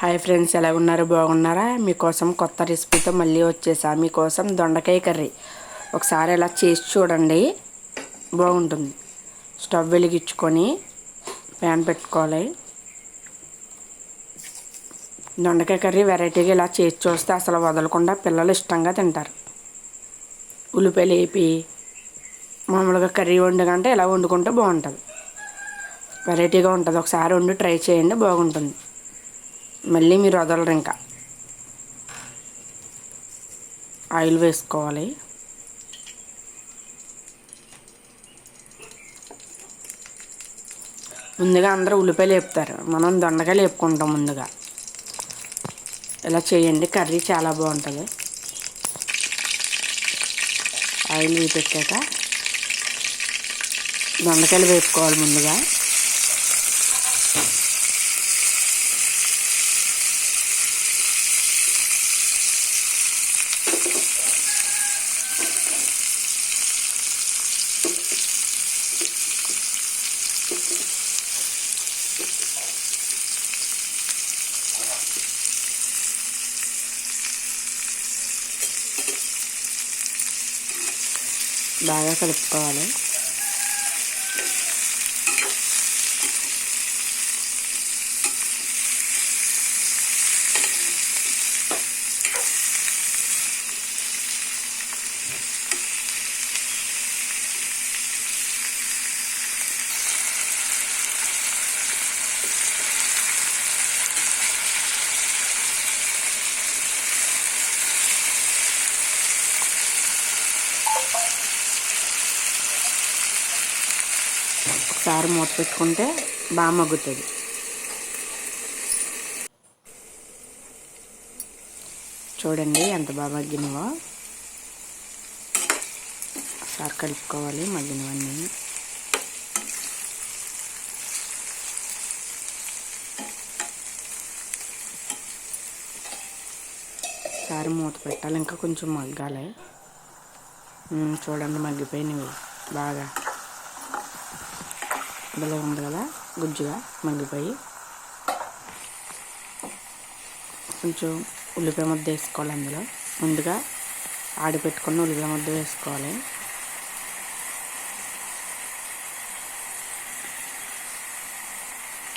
Hi friends ఎలా ఉన్నారు? బాగున్నారా? మీకోసం కొత్త రెసిపీతో మళ్ళీ వచ్చేసా. మీకోసం దొండకాయ కర్రీ. ఒకసారి ఇలా చేసి చూడండి. బాగుంటుంది. స్టవ్ వెలిగించుకొని ప్యాన్ పెట్టుకోవాలి. దొండకాయ కర్రీ వెరైటీగా ఇలా చేసి చూస్తే అసలు వదలకుండా పిల్లలు ఇష్టంగా తింటారు. ఉల్లిపాయలు వేపి మామూలుగా కర్రీ వండుకంటే ఇలా వండుకుంటే బాగుంటుంది. వెరైటీగా ఉంటుంది. ఒకసారి వండి ట్రై చేయండి బాగుంటుంది. మళ్ళీ మీరు వదలరు ఇంకా. ఆయిల్ వేసుకోవాలి. ముందుగా అందరూ ఉల్లిపాయలు వేపుతారు. మనం దొండకాయలు వేపుకుంటాం ముందుగా. ఇలా చేయండి. కర్రీ చాలా బాగుంటుంది. ఆయిల్ వేపెట్టాక దొండకాయలు వేపుకోవాలి ముందుగా. బాగా కలుపుకోవాలి ఒకసారి మూత పెట్టుకుంటే బాగా మగ్గుతుంది. చూడండి ఎంత బాగా మగ్గినవో. ఒకసారి కలుపుకోవాలి మగ్గినవన్నీ. ఒకసారి మూత పెట్టాలి ఇంకా కొంచెం మగ్గాలి. చూడండి మగ్గిపోయినవి బాగా. భలే ఉంది కదా? గుజ్జుగా మగ్గిపోయి కొంచెం ఉల్లిపాయ ముద్ద వేసుకోవాలి అందులో. ముందుగా ఆడిపెట్టుకున్న ఉల్లిపాయ ముద్ద వేసుకోవాలి.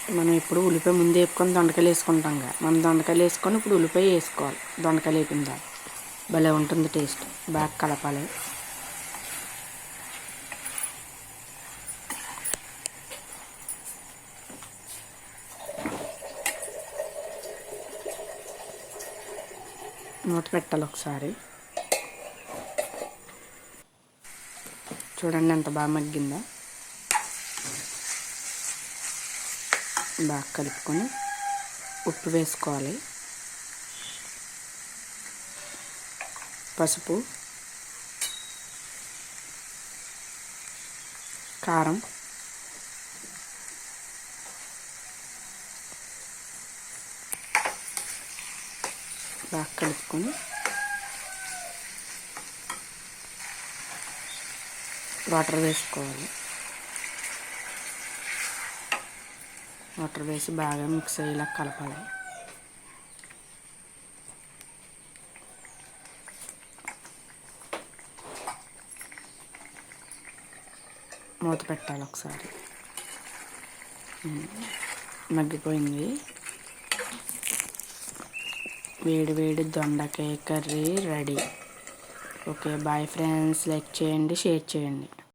మనం ఇప్పుడు ఉల్లిపాయ ముందు వేపుకొని దొండకాయలు వేసుకుంటాం కదా? మనం దొండకాయలు వేసుకొని ఇప్పుడు ఉల్లిపాయ వేసుకోవాలి. దొండకాయలు వేపిందా భలే ఉంటుంది టేస్ట్. బాగా కలపాలి. మూత పెట్టాలి ఒకసారి. చూడండి ఎంత బాగా మగ్గిందో. బాగా కలుపుకొని ఉప్పు వేసుకోవాలి. పసుపు కారం బాగా కలుపుకొని వాటర్ వేసుకోవాలి. వాటర్ వేసి బాగా మిక్స్ అయ్యేలా కలపాలి. మూత పెట్టాలి ఒకసారి. మగ్గిపోయింది. వేడి వేడి దొండకాయ curry ready. Okay bye friends. Like చేయండి షేర్ చేయండి.